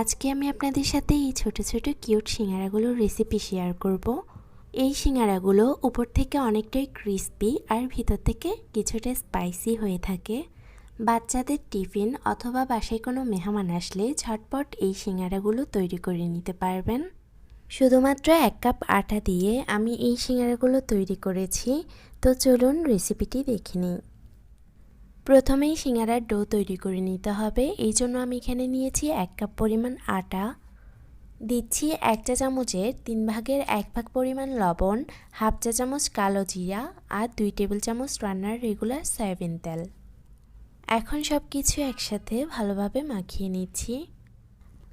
আজকে আমি আপনাদের সাথে এই ছোট ছোট কিউট সিঙ্গারাগুলোর রেসিপি শেয়ার করব। এই সিঙ্গারাগুলো উপর থেকে অনেকটাই ক্রিস্পি আর ভিতর থেকে কিছুটা স্পাইসি হয়ে থাকে। বাচ্চাদের টিফিন অথবা বাসায় কোনো মেহমান আসলে ঝটপট এই সিঙ্গারাগুলো তৈরি করে নিতে পারবেন। শুধুমাত্র এক কাপ আটা দিয়ে আমি এই সিঙ্গারাগুলো তৈরি করেছি। তো চলুন রেসিপিটি দেখে নিই। প্রথমেই সিঙ্গারার ডো তৈরি করে নিতে হবে। এই জন্য আমি এখানে নিয়েছি এক কাপ পরিমাণ আটা। দিচ্ছি এক চা চামচের তিন ভাগের এক ভাগ পরিমাণ লবণ, হাফ চা চামচ কালো জিরা আর দুই টেবিল চামচ রান্নার রেগুলার সয়াবিন তেল। এখন সব কিছু একসাথে ভালোভাবে মাখিয়ে নিচ্ছি।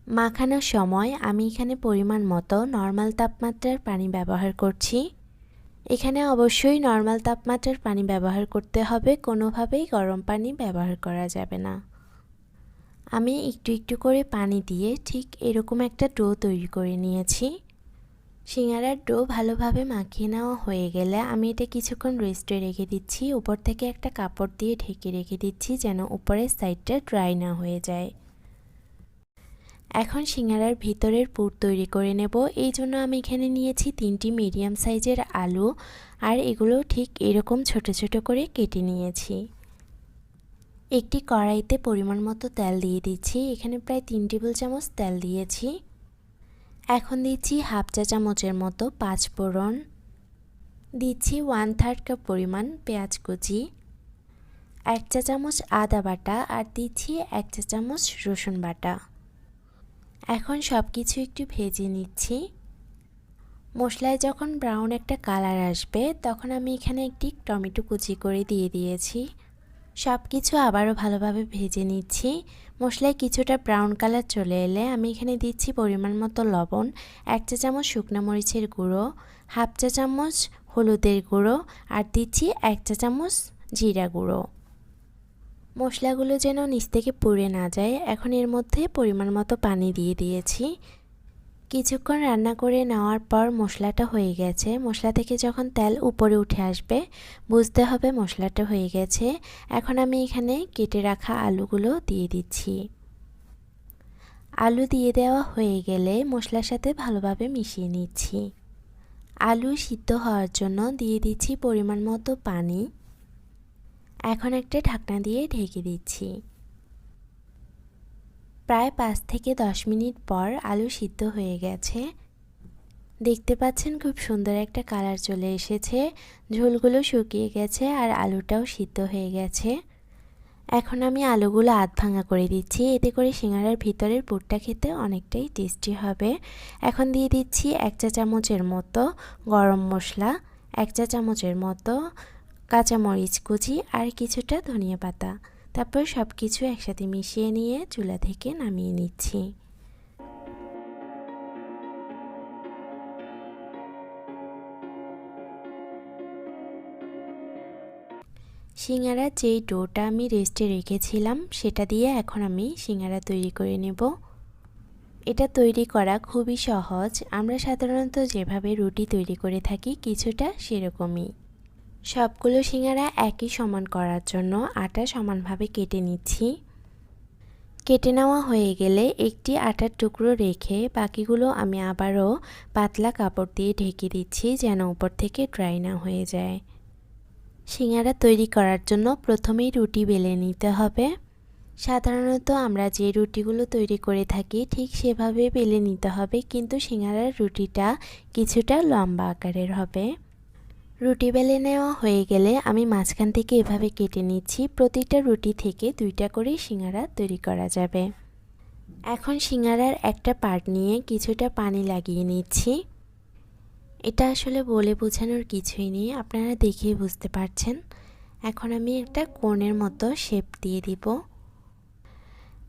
মাখানোর সময় আমি এখানে পরিমাণ মতো নর্মাল তাপমাত্রার পানি ব্যবহার করছি। এখানে অবশ্যই নর্মাল তাপমাত্রার পানি ব্যবহার করতে হবে, কোনোভাবেই গরম পানি ব্যবহার করা যাবে না। আমি একটু একটু করে পানি দিয়ে ঠিক এরকম একটা ডো তৈরি করে নিয়েছি। সিঙ্গারার ডো ভালোভাবে মাখিয়ে নেওয়া হয়ে গেলে আমি এটা কিছুক্ষণ রেস্টে রেখে দিচ্ছি। উপর থেকে একটা কাপড় দিয়ে ঢেকে রেখে দিচ্ছি যেন উপরের সাইডটা ড্রাই না হয়ে যায়। এখন সিঙ্গারার ভিতরের পুর তৈরি করে নেব। এই জন্য আমি এখানে নিয়েছি তিনটি মিডিয়াম সাইজের আলু। আর এগুলো ঠিক এরকম ছোট ছোট করে কেটে নিয়েছি। একটি কড়াইতে পরিমাণ মতো তেল দিয়ে দিচ্ছি। এখানে প্রায় তিন টেবিল চামচ তেল দিয়েছি। এখন দিচ্ছি হাফ চা চামচের মতো পাঁচ ফোড়ন। দিচ্ছি ওয়ান থার্ড কাপ পরিমাণ পেঁয়াজ কুচি। এক চা চামচ আদা বাটা। আর দিচ্ছি এক চা চামচ রসুন বাটা। এখন সব কিছু একটু ভেজে নিচ্ছি। মশলায় যখন ব্রাউন একটা কালার আসবে, তখন আমি এখানে একটি টমেটো কুচি করে দিয়ে দিয়েছি। সব কিছু আবারও ভালোভাবে ভেজে নিচ্ছি। মশলায় কিছুটা ব্রাউন কালার চলে এলে আমি এখানে দিচ্ছি পরিমাণ মতো লবণ, এক চা চামচ শুকনো মরিচের গুঁড়ো, হাফ চা চামচ হলুদের গুঁড়ো, আর দিচ্ছি এক চা চামচ জিরা গুঁড়ো। মশলাগুলো যেন নিচ থেকে পুড়ে না যায়, এখন এর মধ্যে পরিমাণ মতো পানি দিয়ে দিয়েছি। কিছুক্ষণ রান্না করে নেওয়ার পর মশলাটা হয়ে গেছে। মশলা থেকে যখন তেল উপরে উঠে আসবে, বুঝতে হবে মশলাটা হয়ে গেছে। এখন আমি এখানে কেটে রাখা আলুগুলো দিয়ে দিচ্ছি। আলু দিয়ে দেওয়া হয়ে গেলে মশলার সাথে ভালোভাবে মিশিয়ে নিচ্ছি। আলু সিদ্ধ হওয়ার জন্য দিয়ে দিচ্ছি পরিমাণ মতো পানি। এখন একটা ঢাকনা দিয়ে ঢেকে দিচ্ছি। প্রায় পাঁচ থেকে দশ মিনিট পর আলু সিদ্ধ হয়ে গেছে। দেখতে পাচ্ছেন খুব সুন্দর একটা কালার চলে এসেছে। ঝোলগুলো শুকিয়ে গেছে আর আলুটাও সিদ্ধ হয়ে গেছে। এখন আমি আলুগুলো আধ ভাঙা করে দিচ্ছি। এতে করে সিঙ্গারার ভিতরের পুরটা খেতে অনেকটাই টেস্টি হবে। এখন দিয়ে দিচ্ছি এক চা চামচের মতো গরম মশলা। এক চা চামচের মতো কাঁচামরিচ, কুচি আর কিছুটা ধনিয়া পাতা। তারপর সব কিছু একসাথে মিশিয়ে নিয়ে চুলা থেকে নামিয়ে নিচ্ছি। সিঙ্গারা যেই ডোটা আমি রেস্টে রেখেছিলাম, সেটা দিয়ে এখন আমি সিঙ্গারা তৈরি করে নেব। এটা তৈরি করা খুবই সহজ। আমরা সাধারণত যেভাবে রুটি তৈরি করে থাকি, কিছুটা সেরকমই। সবগুলো সিঙ্গারা একই সমান করার জন্য আটা সমানভাবে কেটে নিচ্ছি। কেটে নেওয়া হয়ে গেলে একটি আটার টুকরো রেখে বাকিগুলো আমি আবারও পাতলা কাপড় দিয়ে ঢেকে দিচ্ছি যেন উপর থেকে ড্রাই না হয়ে যায়। সিঙ্গারা তৈরি করার জন্য প্রথমেই রুটি বেলে নিতে হবে। সাধারণত আমরা যে রুটিগুলো তৈরি করে থাকি ঠিক সেভাবে বেলে নিতে হবে, কিন্তু সিঙ্গারার রুটিটা কিছুটা লম্বা আকারের হবে। রুটি বেলে নেওয়া হয়ে গেলে আমি মাঝখান থেকে এভাবে কেটে নিচ্ছি। প্রতিটা রুটি থেকে দুইটা করে সিঙ্গারা তৈরি করা যাবে। এখন সিঙ্গারার একটা পার্ট নিয়ে কিছুটা পানি লাগিয়ে নিচ্ছি। এটা আসলে বলে বোঝানোর কিছুই নেই, আপনারা দেখেই বুঝতে পারছেন। এখন আমি একটা কোণের মতো শেপ দিয়ে দিব।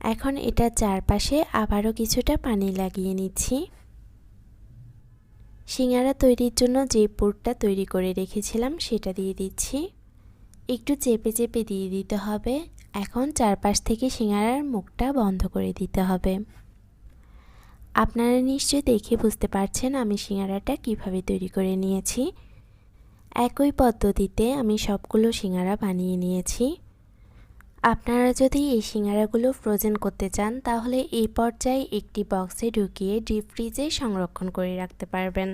এখন এটা চারপাশে আবারও কিছুটা পানি লাগিয়ে নিচ্ছি। সিঙ্গারা তৈরির জন্য যে পুরটা তৈরি করে রেখেছিলাম সেটা দিয়ে দিচ্ছি। একটু চেপে চেপে দিয়ে দিতে হবে। এখন চারপাশ থেকে সিঙ্গারার মুখটা বন্ধ করে দিতে হবে। আপনারা নিশ্চয়ই দেখে বুঝতে পারছেন আমি সিঙ্গারাটা কীভাবে তৈরি করে নিয়েছি। একই পদ্ধতিতে আমি সবগুলো সিঙ্গারা বানিয়ে নিয়েছি। আপনারা যদি এই সিঙ্গারাগুলো ফ্রোজেন করতে চান, তাহলে এই পর্যায়ে একটি বক্সে ঢুকিয়ে ডিপ ফ্রিজে সংরক্ষণ করে রাখতে পারবেন।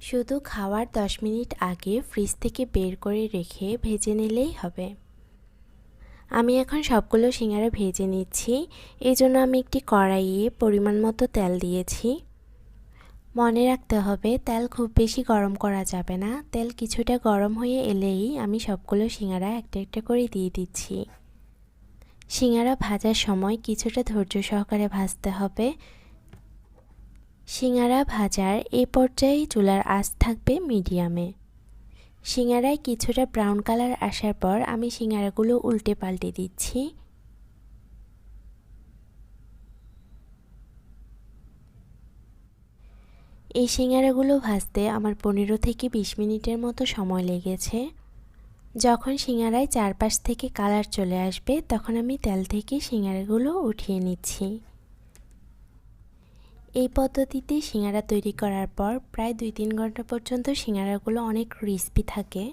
শুধু খাওয়ার 10 মিনিট আগে ফ্রিজ থেকে বের করে রেখে ভেজে নিলেই হবে। আমি এখন সবগুলো সিঙ্গারা ভেজে নিচ্ছি। এই জন্য আমি একটি কড়াইয়ে পরিমাণ মতো তেল দিয়েছি। মনে রাখতে হবে, তেল খুব বেশি গরম করা যাবে না। তেল কিছুটা গরম হয়ে এলেই আমি সবগুলো সিঙ্গারা একটা একটা করে দিয়ে দিচ্ছি। সিঙ্গারা ভাজার সময় কিছুটা ধৈর্য সহকারে ভাজতে হবে। সিঙ্গারা ভাজার এ পর্যায়ে চুলার আঁচ থাকবে মিডিয়ামে। সিঙ্গারায় কিছুটা ব্রাউন কালার আসার পর আমি সিঙ্গারাগুলো উল্টে পাল্টে দিচ্ছি। এই সিঙ্গারাগুলো ভাজতে আমার পনেরো থেকে বিশ মিনিটের মতো সময় লেগেছে। যখন সিঙ্গারায় চারপাশ থেকে কালার চলে আসবে, তখন আমি তেল থেকে সিঙ্গারাগুলো উঠিয়ে নিচ্ছি। এই পদ্ধতিতে সিঙ্গারা তৈরি করার পর প্রায় দুই তিন ঘণ্টা পর্যন্ত সিঙ্গারাগুলো অনেক ক্রিস্পি থাকে।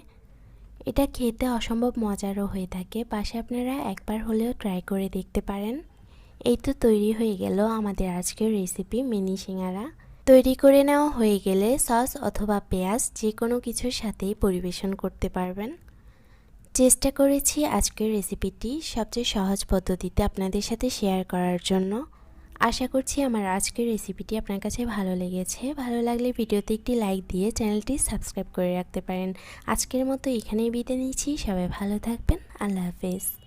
এটা খেতে অসম্ভব মজারও হয়ে থাকে। পাশে আপনারা একবার হলেও ট্রাই করে দেখতে পারেন। এই তো তৈরি হয়ে গেল আমাদের আজকের রেসিপি মিনি সিঙ্গারা। তৈরি করে নেওয়া হয়ে গেলে সস অথবা পেঁয়াজ যে কোনো কিছুর সাথেই পরিবেশন করতে পারবেন। চেষ্টা করেছি আজকের রেসিপিটি সবচেয়ে সহজ পদ্ধতিতে আপনাদের সাথে শেয়ার করার জন্য। আশা করছি আমার আজকের রেসিপিটি আপনার কাছে ভালো লেগেছে। ভালো লাগলে ভিডিওতে একটি লাইক দিয়ে চ্যানেলটি সাবস্ক্রাইব করে রাখতে পারেন। আজকের মতো এখানেই বিদায় নিচ্ছি। সবাই ভালো থাকবেন। আল্লাহ হাফেজ।